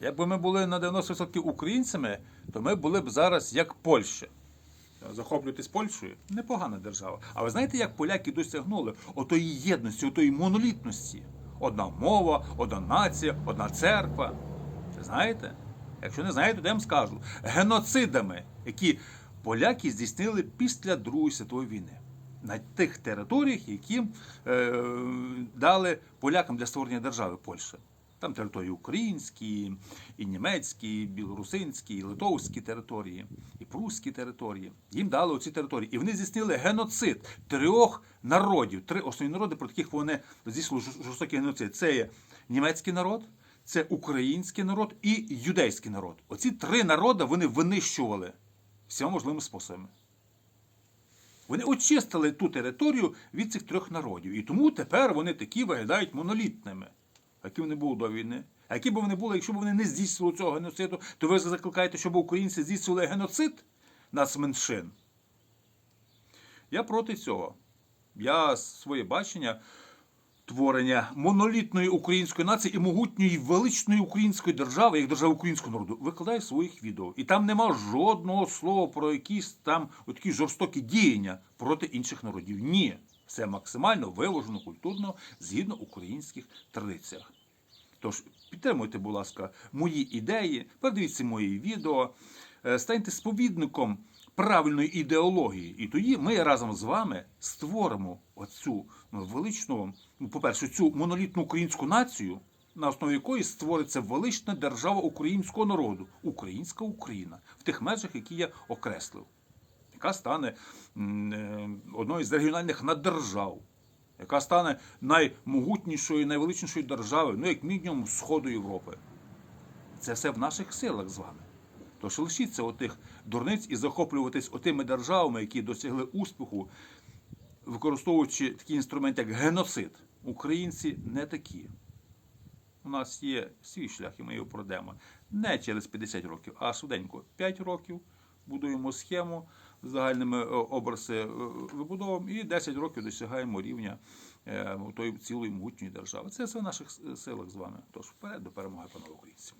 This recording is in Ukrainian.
Якби ми були на 90% українцями, то ми були б зараз як Польща. Захоплюватись Польщею непогана держава. А ви знаєте, як поляки досягнули отої єдності, отої монолітності? Одна мова, одна нація, одна церква. Це знаєте? Якщо не знаєте, то я вам скажу. Геноцидами, які поляки здійснили після Другої світової війни. На тих територіях, які е, дали полякам для створення держави Польща. Там території українські, і німецькі, і білорусинські, і литовські території, і прусські території. Їм дали оці території. І вони здійснили геноцид трьох народів. Три основні народи, про яких вони здійснили жорстокий геноцид. Це є німецький народ, це український народ і юдейський народ. Оці три народи вони винищували всіма можливими способами. Вони очистили ту територію від цих трьох народів. І тому тепер вони такі виглядають монолітними. Які вони були до війни? А які б вони були, якщо б вони не здійснювали цього геноциду, то ви закликаєте, щоб українці здійснювали геноцид нацменшин? Я проти цього. Я своє бачення творення монолітної української нації і могутньої величної української держави, як держави українського народу, викладаю своїх відео. І там нема жодного слова про якісь там такі жорстокі діяння проти інших народів. Ні, все максимально виважено, культурно, згідно українських традиціях. Тож підтримуйте, будь ласка, мої ідеї, передивіться мої відео, е, станьте сповідником правильної ідеології. І тоді ми разом з вами створимо оцю ну, величну, ну, по-перше, цю монолітну українську націю, на основі якої створиться велична держава українського народу, українська Україна, в тих межах, які я окреслив, яка стане е, одною з регіональних наддержав яка стане наймогутнішою, найвеличнішою державою, ну як мінімум Сходу Європи. Це все в наших силах з вами. Тож лишіться отих дурниць і захоплюватись отими державами, які досягли успіху, використовуючи такі інструменти, як геноцид. Українці не такі. У нас є свій шлях, і ми його пройдемо. Не через 50 років, а швиденько 5 років будуємо схему загальними е, образи вибудовам, і 10 років досягаємо рівня е, тої цілої могутньої держави. Це все в наших силах з вами. Тож вперед до перемоги, панове українці.